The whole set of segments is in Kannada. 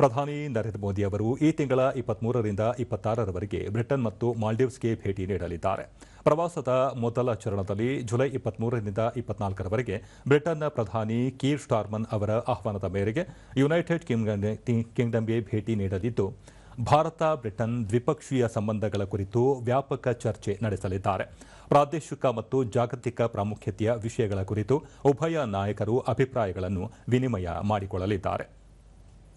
ಪ್ರಧಾನಿ ನರೇಂದ್ರ ಮೋದಿ ಅವರು ಈ ತಿಂಗಳ ಇಪ್ಪತ್ಮೂರರಿಂದ ಇಪ್ಪತ್ತಾರರವರೆಗೆ ಬ್ರಿಟನ್ ಮತ್ತು ಮಾಲ್ಡೀವ್ಸ್ಗೆ ಭೇಟಿ ನೀಡಲಿದ್ದಾರೆ. ಪ್ರವಾಸದ ಮೊದಲ ಚರಣದಲ್ಲಿ ಜುಲೈ ಇಪ್ಪತ್ಮೂರರಿಂದ ಇಪ್ಪತ್ನಾಲ್ಕರವರೆಗೆ ಬ್ರಿಟನ್ನ ಪ್ರಧಾನಿ ಕೀರ್ ಸ್ಟಾರ್ಮನ್ ಅವರ ಆಹ್ವಾನದ ಮೇರೆಗೆ ಯುನೈಟೆಡ್ ಕಿಂಗ್ಡಮ್ಗೆ ಭೇಟಿ ನೀಡಲಿದ್ದು, ಭಾರತ, ಬ್ರಿಟನ್ ದ್ವಿಪಕ್ಷೀಯ ಸಂಬಂಧಗಳ ಕುರಿತು ವ್ಯಾಪಕ ಚರ್ಚೆ ನಡೆಸಲಿದ್ದಾರೆ. ಪ್ರಾದೇಶಿಕ ಮತ್ತು ಜಾಗತಿಕ ಪ್ರಾಮುಖ್ಯತೆಯ ವಿಷಯಗಳ ಕುರಿತು ಉಭಯ ನಾಯಕರು ಅಭಿಪ್ರಾಯಗಳನ್ನು ವಿನಿಮಯ ಮಾಡಿಕೊಳ್ಳಲಿದ್ದಾರೆ.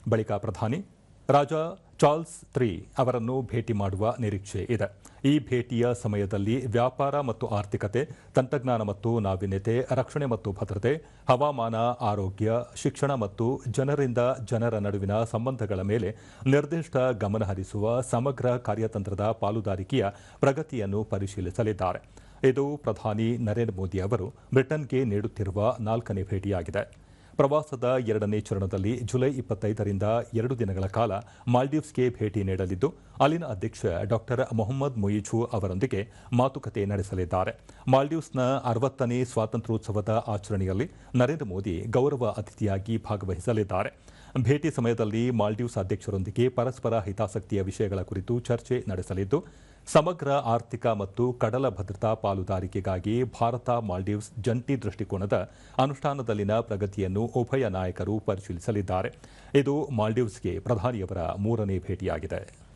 ಬಳಿಕ ಪ್ರಧಾನಿ, ರಾಜ ಚಾರ್ಲ್ಸ್ ತ್ರೀ ಅವರನ್ನು ಭೇಟಿ ಮಾಡುವ ನಿರೀಕ್ಷೆ ಇದೆ. ಈ ಭೇಟಿಯ ಸಮಯದಲ್ಲಿ ವ್ಯಾಪಾರ ಮತ್ತು ಆರ್ಥಿಕತೆ, ತಂತ್ರಜ್ಞಾನ ಮತ್ತು ನಾವೀನ್ಯತೆ, ರಕ್ಷಣೆ ಮತ್ತು ಭದ್ರತೆ, ಹವಾಮಾನ, ಆರೋಗ್ಯ, ಶಿಕ್ಷಣ ಮತ್ತು ಜನರಿಂದ ಜನರ ನಡುವಿನ ಸಂಬಂಧಗಳ ಮೇಲೆ ನಿರ್ದಿಷ್ಟ ಗಮನ ಹರಿಸುವ ಸಮಗ್ರ ಕಾರ್ಯತಂತ್ರದ ಪಾಲುದಾರಿಕೆಯ ಪ್ರಗತಿಯನ್ನು ಪರಿಶೀಲಿಸಲಿದ್ದಾರೆ. ಇದು ಪ್ರಧಾನಿ ನರೇಂದ್ರ ಮೋದಿ ಅವರು ಬ್ರಿಟನ್ಗೆ ನೀಡುತ್ತಿರುವ ನಾಲ್ಕನೇ ಭೇಟಿಯಾಗಿದೆ. ಪ್ರವಾಸದ ಎರಡನೇ ಚರಣದಲ್ಲಿ ಜುಲೈ ಇಪ್ಪತ್ತೈದರಿಂದ ಎರಡು ದಿನಗಳ ಕಾಲ ಮಾಲ್ಡೀವ್ಸ್ಗೆ ಭೇಟಿ ನೀಡಲಿದ್ದು, ಅಲ್ಲಿನ ಅಧ್ಯಕ್ಷ ಡಾಕ್ಟರ್ ಮೊಹಮ್ಮದ್ ಮೊಯಿಜು ಅವರೊಂದಿಗೆ ಮಾತುಕತೆ ನಡೆಸಲಿದ್ದಾರೆ. ಮಾಲ್ಡೀವ್ಸ್ನ ಅರವತ್ತನೇ ಸ್ವಾತಂತ್ರ್ಯೋತ್ಸವದ ಆಚರಣೆಯಲ್ಲಿ ನರೇಂದ್ರ ಮೋದಿ ಗೌರವ ಅತಿಥಿಯಾಗಿ ಭಾಗವಹಿಸಲಿದ್ದಾರೆ. ಭೇಟಿ ಸಮಯದಲ್ಲಿ ಮಾಲ್ಡೀವ್ಸ್ ಅಧ್ಯಕ್ಷರೊಂದಿಗೆ ಪರಸ್ಪರ ಹಿತಾಸಕ್ತಿಯ ವಿಷಯಗಳ ಕುರಿತು ಚರ್ಚೆ ನಡೆಸಲಿದ್ದು, ಸಮಗ್ರ ಆರ್ಥಿಕ ಮತ್ತು ಕಡಲ ಭದ್ರತಾ ಪಾಲುದಾರಿಕೆಗಾಗಿ ಭಾರತ ಮಾಲ್ಡೀವ್ಸ್ ಜಂಟಿ ದೃಷ್ಟಿಕೋನದ ಅನುಷ್ಠಾನದಲ್ಲಿನ ಪ್ರಗತಿಯನ್ನು ಉಭಯ ನಾಯಕರು ಪರಿಶೀಲಿಸಲಿದ್ದಾರೆ. ಇದು ಮಾಲ್ಡೀವ್ಸ್ಗೆ ಪ್ರಧಾನಿಯವರ ಮೂರನೇ ಭೇಟಿಯಾಗಿದೆ.